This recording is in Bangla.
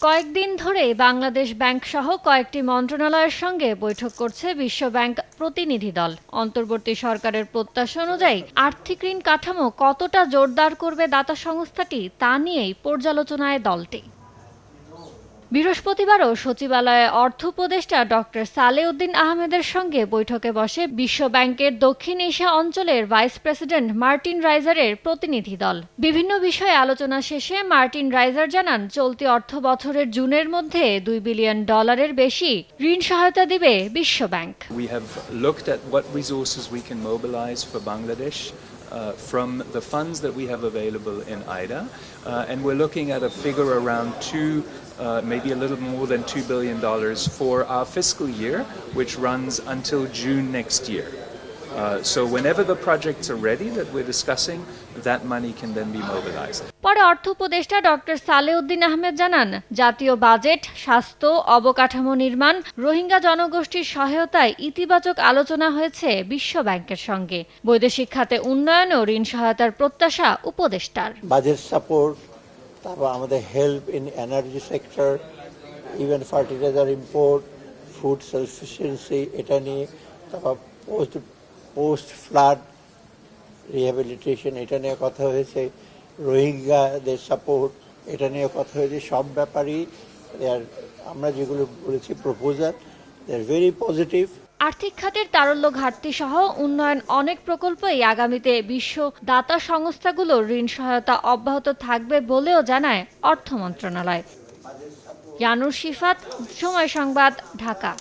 কয়েকদিন ধরে বাংলাদেশ ব্যাংক সহ কয়েকটি মন্ত্রণালয়ের সঙ্গে বৈঠক করছে বিশ্ব ব্যাংক প্রতিনিধি দল। অন্তর্বর্তী সরকারের প্রত্যাশা অনুযায়ী আর্থিক ঋণ কাঠামো কতটা জোরদার করবে দাতা সংস্থাটি তা নিয়েই পর্যালোচনায় দলটি। বৃহস্পতিবারও সচিবালয়ে অর্থ উপদেষ্টা ডক্টর সালেউদ্দিন আহমেদের সঙ্গে বৈঠকে বসে বিশ্ব ব্যাংকের দক্ষিণ এশিয়া অঞ্চলের ভাইস প্রেসিডেন্ট মার্টিন রাইজারের প্রতিনিধি দল। বিভিন্ন বিষয়ে আলোচনা শেষে মার্টিন রাইজার জানান চলতি অর্থ বছরের জুনের মধ্যে দুই বিলিয়ন ডলারের বেশি ঋণ সহায়তা দিবে বিশ্ব bank. Uh, from the funds that we have available in IDA, uh, and we're looking at a figure around two, uh, maybe a little more than $2 billion for our fiscal year, which runs until June next year. Uh, so, whenever the projects are ready that we're discussing, that money can then be mobilized. পরে অর্থ উপদেষ্টা ডক্টর সালেউদ্দিন আহমেদ জানান জাতীয় বাজেট স্বাস্থ্য অবকাঠামো নির্মাণ রোহিঙ্গা জনগোষ্ঠীর সহায়তায় ইতিবাচক আলোচনা হয়েছে বিশ্ব ব্যাংকের সঙ্গে বৈদেশিক খাতে উন্নয়ন ও ঋণ সহায়তার প্রত্যাশা উপদেষ্টার বাজেট সাপোর্ট তারপর আমাদের help in energy sector even fertilizer import food self sufficiency এটা নিয়ে, তারপর পোস্ট পোস্ট ফ্লাড রিহ্যাবিলিটেশন এটা নিয়ে কথা হয়েছে, রোহিঙ্গাদের সাপোর্ট এটা নিয়ে কথা হয়েছে, সব ব্যাপারই আমরা যেগুলো বলেছি proposal they are very positive আর্থিক খাতের তারল্য ঘাটতি সহ উন্নয়ন অনেক প্রকল্পই আগামীতে বিশ্ব দাতা সংস্থাগুলোর ঋণ সহায়তা অব্যাহত থাকবে বলেও জানায় অর্থ মন্ত্রণালয়। জানুর শিফাত, সময় সংবাদ, ঢাকা।